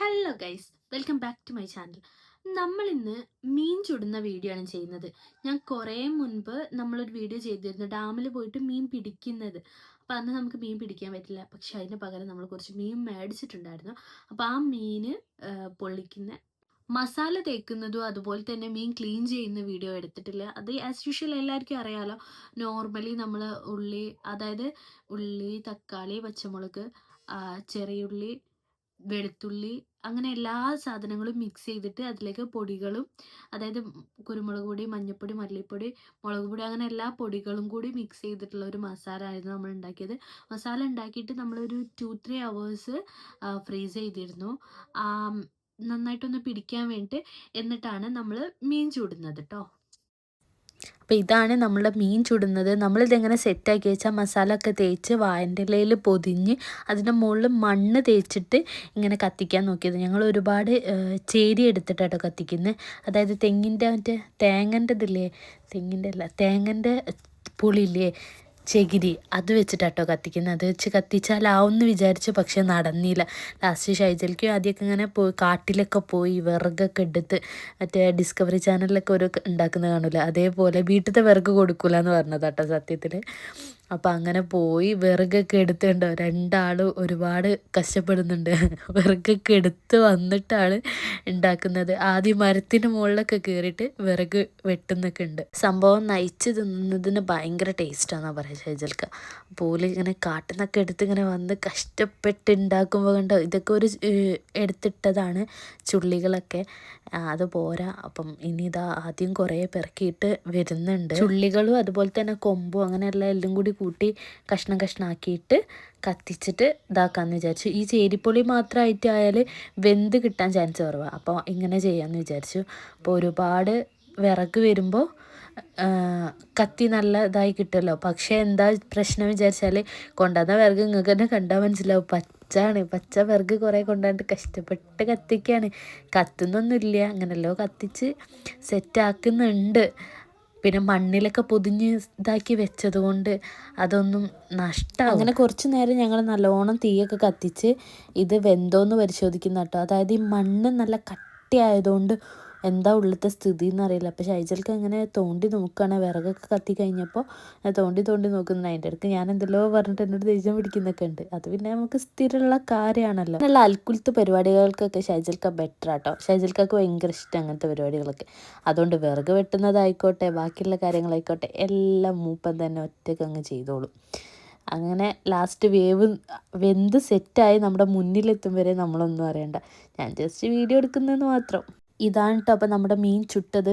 Hello guys welcome back to my channel നമ്മൾ ഇന്ന് മീൻ ചുടുന്ന video ആണ് ചെയ്യുന്നത്. ഞാൻ കുറേ മുൻപ് നമ്മളൊരു വീഡിയോ ചെയ്തിരുന്നു. ഡാമിൽ പോയിട്ട് മീൻ പിടിക്കുന്നത്. അപ്പോൾ അന്ന് നമുക്ക് മീൻ പിടിക്കാൻ പറ്റില്ല. പക്ഷെ അതിന് പകരം നമ്മൾ കുറച്ച് മീൻ മേടിച്ചിട്ടുണ്ടായിരുന്നു. അപ്പോൾ ആ മീൻ പൊള്ളിക്കുന്ന മസാല തേക്കുന്നതും അതുപോലെ തന്നെ മീൻ ക്ലീൻ ചെയ്യുന്ന വീഡിയോ എടുത്തിട്ടില്ല. അത് ആസ് യൂഷ്വൽ എല്ലാവർക്കും അറിയാലോ. നോർമലി നമ്മൾ ഉള്ളി അതായത് ഉള്ളി തക്കാളി പച്ചമുളക് ചെറിയുള്ളി വെളുത്തുള്ളി അങ്ങനെ എല്ലാ സാധനങ്ങളും മിക്സ് ചെയ്തിട്ട് അതിലേക്ക് പൊടികളും അതായത് കുരുമുളക് പൊടി മഞ്ഞൾപ്പൊടി മല്ലിപ്പൊടി മുളക് പൊടി അങ്ങനെ എല്ലാ പൊടികളും കൂടി മിക്സ് ചെയ്തിട്ടുള്ള ഒരു മസാല ആയിരുന്നു നമ്മൾ ഉണ്ടാക്കിയത്. മസാല ഉണ്ടാക്കിയിട്ട് നമ്മളൊരു ടു ത്രീ അവേഴ്സ് ഫ്രീസ് ചെയ്തിരുന്നു. നന്നായിട്ടൊന്ന് പിടിക്കാൻ വേണ്ടിയിട്ട് എന്നിട്ടാണ് നമ്മൾ മീൻ ചൂടുന്നത് കേട്ടോ അപ്പോൾ ഇതാണ് നമ്മളുടെ മീൻ ചുടുന്നത്. നമ്മളിതെങ്ങനെ സെറ്റാക്കി വെച്ചാൽ മസാല ഒക്കെ തേച്ച് വായന്റെ ഇലയിൽ പൊതിഞ്ഞ് അതിന്റെ മുകളിൽ മണ്ണ് തേച്ചിട്ട് ഇങ്ങനെ കത്തിക്കാൻ നോക്കിയത്. ഞങ്ങൾ ഒരുപാട് ചേരി എടുത്തിട്ടാട്ടോ കത്തിക്കുന്നത് അതായത് തെങ്ങിന്റെ മറ്റേ തേങ്ങന്റെ ഇതില്ലേ? തെങ്ങിന്റെ അല്ല തേങ്ങന്റെ പുളിയില്ലേ ചകിരി. അത് വെച്ചിട്ടാട്ടോ കത്തിക്കുന്നത്. അത് വെച്ച് കത്തിച്ചാലാവുമെന്ന് വിചാരിച്ചു പക്ഷെ നടന്നില്ല. ലാസ്റ്റ് ഷൈജലിക്ക് ആദ്യമൊക്കെ ഇങ്ങനെ പോയി കാട്ടിലൊക്കെ പോയി വിറകൊക്കെ എടുത്ത് മറ്റേ ഡിസ്കവറി ചാനലിലൊക്കെ ഒരു ഉണ്ടാക്കുന്നത് കാണില്ല അതേപോലെ വീട്ടിലത്തെ വിറക് കൊടുക്കില്ല എന്ന് പറഞ്ഞതാട്ടോ സത്യത്തിൽ അപ്പം അങ്ങനെ പോയി വിറകൊക്കെ എടുത്തുണ്ടോ രണ്ടാളും ഒരുപാട് കഷ്ടപ്പെടുന്നുണ്ട്. വിറകൊക്കെ എടുത്ത് വന്നിട്ടാണ് ഉണ്ടാക്കുന്നത്. ആദ്യം മരത്തിന് മുകളിലൊക്കെ കയറിയിട്ട് വിറക് വെട്ടുന്നൊക്കെ ഉണ്ട്. സംഭവം നയിച്ച് തിന്നുന്നതിന് ഭയങ്കര ടേസ്റ്റാണെന്നാണ് പറയുക ഷൈജൽക്ക. പോലെ ഇങ്ങനെ കാട്ടിന്നൊക്കെ എടുത്ത് ഇങ്ങനെ വന്ന് കഷ്ടപ്പെട്ട് ഉണ്ടാക്കുമ്പോൾ കണ്ടോ ഇതൊക്കെ ഒരു എടുത്തിട്ടതാണ് ചുള്ളികളൊക്കെ. അത് പോരാ. അപ്പം ഇനി ഇതാ ആദ്യം കുറേ പെറുക്കിയിട്ട് വരുന്നുണ്ട്. ചുള്ളികളും അതുപോലെ തന്നെ കൊമ്പും അങ്ങനെയുള്ള എല്ലാം കൂടി കൂട്ടി കഷ്ണം കഷ്ണാക്കിയിട്ട് കത്തിച്ചിട്ട് ഇതാക്കാമെന്ന് വിചാരിച്ചു. ഈ ചേരിപ്പൊളി മാത്രമായിട്ട് ആയാൽ വെന്ത് കിട്ടാൻ ചാൻസ് കുറവാണ് അപ്പോൾ ഇങ്ങനെ ചെയ്യാമെന്ന് വിചാരിച്ചു. അപ്പോൾ ഒരുപാട് വിറക് വരുമ്പോൾ കത്തി നല്ല ഇതായി കിട്ടുമല്ലോ പക്ഷേ എന്താ പ്രശ്നം വിചാരിച്ചാൽ കൊണ്ടുവന്ന വിറക് നിങ്ങൾക്ക് തന്നെ കണ്ടാൽ മനസ്സിലാവും. പച്ചാണ്. പച്ച വിറക് കുറേ കൊണ്ടുവന്നിട്ട് കഷ്ടപ്പെട്ട് കത്തിക്കുകയാണ് കത്തുന്നൊന്നുമില്ല അങ്ങനെയല്ലോ കത്തിച്ച് സെറ്റാക്കുന്നുണ്ട്. പിന്നെ മണ്ണിലൊക്കെ പൊതിഞ്ഞ് ഇതാക്കി വെച്ചത് കൊണ്ട് അതൊന്നും നഷ്ടമാവും അങ്ങനെ കുറച്ച് നേരം ഞങ്ങൾ നല്ലോണം തീയൊക്കെ കത്തിച്ച് ഇത് വെന്തോന്ന് പരിശോധിക്കുന്ന കേട്ടോ. അതായത് ഈ മണ്ണ് നല്ല കട്ടിയായതുകൊണ്ട് എന്താ ഉള്ളത്തെ സ്ഥിതി എന്നറിയില്ല. അപ്പോൾ ഷൈജൽക്ക് അങ്ങനെ തോണ്ടി നോക്കുകയാണ് വിറകൊക്കെ കത്തി കഴിഞ്ഞപ്പോൾ തോണ്ടി തോണ്ടി നോക്കുന്നു. അതിന്റെ ഇടയ്ക്ക് ഞാൻ എന്തെല്ലോ പറഞ്ഞിട്ട് എന്നോട് ദേഷ്യം പിടിക്കുന്നൊക്കെ ഉണ്ട്. അത് പിന്നെ നമുക്ക് സ്ഥിരമുള്ള കാര്യമാണല്ലോ. നല്ല അൽക്കുലത്ത് പരിപാടികൾക്കൊക്കെ ഷൈജൽക്ക ബെറ്റർ ആട്ടോ ഷൈജൽക്കൊക്കെ ഭയങ്കര ഇഷ്ടം അങ്ങനത്തെ പരിപാടികളൊക്കെ. അതുകൊണ്ട് വിറക് വെട്ടുന്നതായിക്കോട്ടെ ബാക്കിയുള്ള കാര്യങ്ങളായിക്കോട്ടെ എല്ലാം മൂപ്പം തന്നെ ഒറ്റയ്ക്ക് അങ്ങ് ചെയ്തോളും. അങ്ങനെ ലാസ്റ്റ് വേവ് വെന്ത് സെറ്റായി നമ്മുടെ മുന്നിലെത്തും വരെ നമ്മളൊന്നും അറിയണ്ട. ഞാൻ ജസ്റ്റ് വീഡിയോ എടുക്കുന്നതെന്ന് മാത്രം. ഇതാണ് കേട്ടോ അപ്പോൾ നമ്മുടെ മീൻ ചുട്ടത്.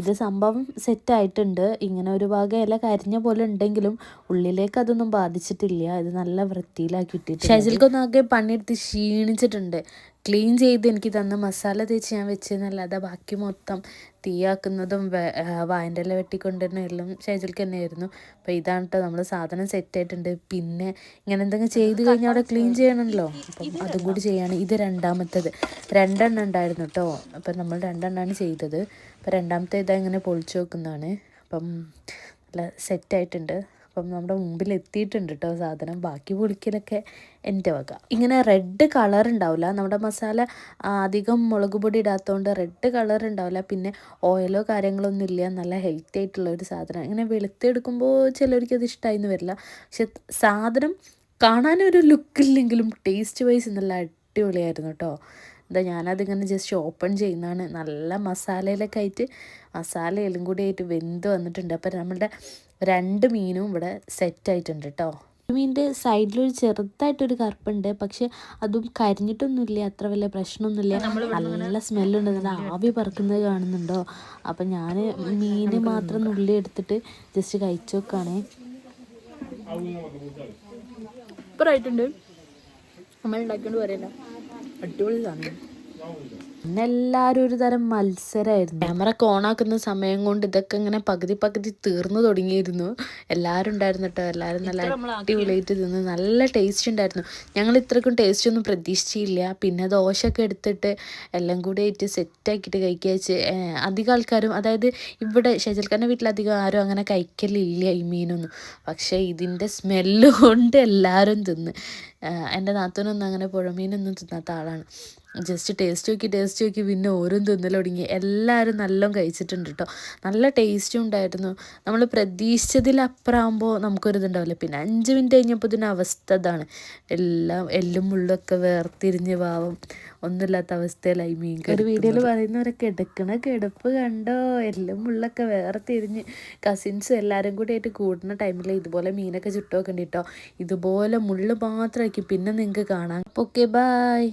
ഇത് സംഭവം സെറ്റായിട്ടുണ്ട് ഇങ്ങനെ ഒരു ഭാഗം ഇല കരിഞ്ഞ പോലെ ഉണ്ടെങ്കിലും ഉള്ളിലേക്ക് അതൊന്നും ബാധിച്ചിട്ടില്ല. ഇത് നല്ല വൃത്തിയിലാക്കി ഇട്ടിട്ട് ആകെ പണിയെടുത്ത് ക്ഷീണിച്ചിട്ടുണ്ട്. ക്ലീൻ ചെയ്ത് എനിക്ക് തന്ന മസാല തേച്ച് ഞാൻ വെച്ചെന്നല്ലാതെ ബാക്കി മൊത്തം തീയാക്കുന്നതും വായന്റെ ഇല വെട്ടിക്കൊണ്ടിരുന്ന എല്ലാം ഷൈജിൽക്ക് തന്നെയായിരുന്നു. അപ്പോൾ ഇതാണ് കേട്ടോ നമ്മൾ സാധനം സെറ്റായിട്ടുണ്ട് പിന്നെ ഇങ്ങനെ എന്തെങ്കിലും ചെയ്ത് കഴിഞ്ഞാൽ അവിടെ ക്ലീൻ ചെയ്യണമല്ലോ അപ്പം അതും കൂടി ചെയ്യാണ്. ഇത് രണ്ടാമത്തേത്. രണ്ടെണ്ണം ഉണ്ടായിരുന്നു കേട്ടോ അപ്പം നമ്മൾ രണ്ടെണ്ണമാണ് ചെയ്തത്. അപ്പം രണ്ടാമത്തെ ഇതാ ഇങ്ങനെ പൊളിച്ചു വെക്കുന്നതാണ്. അപ്പം നല്ല സെറ്റായിട്ടുണ്ട് അപ്പം നമ്മുടെ മുമ്പിൽ എത്തിയിട്ടുണ്ട് കേട്ടോ സാധനം. ബാക്കി പൊളിക്കലൊക്കെ എന്റെ വക. ഇങ്ങനെ റെഡ് കളർ ഉണ്ടാവില്ല നമ്മുടെ മസാല അധികം മുളക് പൊടി ഇടാത്തതുകൊണ്ട് റെഡ് കളർ ഉണ്ടാവില്ല പിന്നെ ഓയിലോ കാര്യങ്ങളൊന്നും ഇല്ല. നല്ല ഹെൽത്തി ആയിട്ടുള്ള ഒരു സാധനം. ഇങ്ങനെ വെളുത്തെടുക്കുമ്പോൾ ചിലർക്ക് അത് ഇഷ്ടമായിന്ന് വരില്ല. പക്ഷെ സാധനം കാണാനൊരു ലുക്കില്ലെങ്കിലും ടേസ്റ്റ് വൈസ് നല്ല അടിപൊളിയായിരുന്നു കേട്ടോ എന്താ ഞാനതിങ്ങനെ ജസ്റ്റ് ഓപ്പൺ ചെയ്യുന്നതാണ്. നല്ല മസാലയിലൊക്കെ ആയിട്ട് മസാലയിലും കൂടി ആയിട്ട് വെന്ത് വന്നിട്ടുണ്ട്. അപ്പം നമ്മളുടെ രണ്ട് മീനും ഇവിടെ സെറ്റ് ആയിട്ടുണ്ട് കേട്ടോ മീനിന്റെ സൈഡിലൊരു ചെറുതായിട്ടൊരു കറുപ്പുണ്ട്. പക്ഷെ അതും കരിഞ്ഞിട്ടൊന്നുമില്ല. അത്ര വലിയ പ്രശ്നമൊന്നുമില്ല. നല്ല സ്മെല്ലുണ്ട് നല്ല ആവി പറക്കുന്നത് കാണുന്നുണ്ടോ? അപ്പം ഞാൻ മീൻ മാത്രം നുള്ളി എടുത്തിട്ട് ജസ്റ്റ് കഴിച്ചു നോക്കുകയാണേ സൂപ്പറായിട്ടുണ്ട് നമ്മൾ ഉണ്ടാക്കിയോണ്ട് പറയല്ല അടിപൊളി സാധനം പിന്നെ എല്ലാവരും ഒരു തരം മത്സരമായിരുന്നു ക്യാമറ ഒക്കെ ഓണാക്കുന്ന സമയം കൊണ്ട് ഇതൊക്കെ ഇങ്ങനെ പകുതി പകുതി തീർന്നു തുടങ്ങിയിരുന്നു. എല്ലാവരും ഉണ്ടായിരുന്നു കേട്ടോ എല്ലാവരും നല്ല അടിപൊളിയായിട്ട് തിന്ന് നല്ല ടേസ്റ്റ് ഉണ്ടായിരുന്നു. ഞങ്ങൾ ഇത്രക്കും ടേസ്റ്റ് ഒന്നും പ്രതീക്ഷിച്ചില്ല. പിന്നെ ദോശയൊക്കെ എടുത്തിട്ട് എല്ലാം കൂടി ആയിട്ട് സെറ്റാക്കിയിട്ട് കഴിക്കുക വെച്ച് അധികം ആൾക്കാരും അതായത് ഇവിടെ ഷജൽഖാന്റെ വീട്ടിലധികം ആരും അങ്ങനെ കഴിക്കലില്ല ഈ മീനൊന്നും. പക്ഷേ ഇതിന്റെ സ്മെല്ല് കൊണ്ട് എല്ലാവരും തിന്ന്. എന്റെ നാത്തൂനൊന്നും അങ്ങനെ പുഴമീനൊന്നും തിന്നാത്ത ആളാണ്. ജസ്റ്റ് ടേസ്റ്റ് നോക്കി ടേസ്റ്റ് നോക്കി പിന്നെ ഓരോന്ന് തിന്നൽ തുടങ്ങി. എല്ലാവരും നല്ലോണം കഴിച്ചിട്ടുണ്ട് കേട്ടോ നല്ല ടേസ്റ്റും ഉണ്ടായിരുന്നു. നമ്മൾ പ്രതീക്ഷിച്ചതിലപ്പുറമാകുമ്പോൾ നമുക്കൊരിതുണ്ടാവില്ല പിന്നെ അഞ്ച് മിനിറ്റ് കഴിഞ്ഞപ്പോൾ ഇതിന്റെ അവസ്ഥ ഇതാണ്. എല്ലാം എല്ലും മുള്ളൊക്കെ വേർതിരിഞ്ഞ് പാവം. ഒന്നുമില്ലാത്ത അവസ്ഥയിലായി മീൻ ഒരു വീഡിയോയിൽ പറയുന്നവരൊക്കെ എടുക്കണ കിടപ്പ് കണ്ടോ? എല്ലും മുള്ളൊക്കെ വേർതിരിഞ്ഞ്. കസിൻസ് എല്ലാവരും കൂടി ആയിട്ട് കൂടുന്ന ടൈമിൽ ഇതുപോലെ മീനൊക്കെ ചുട്ടു വെക്കണ്ട കേട്ടോ ഇതുപോലെ മുള്ള് മാത്രമായിരിക്കും പിന്നെ നിങ്ങൾക്ക് കാണാം. Okay bye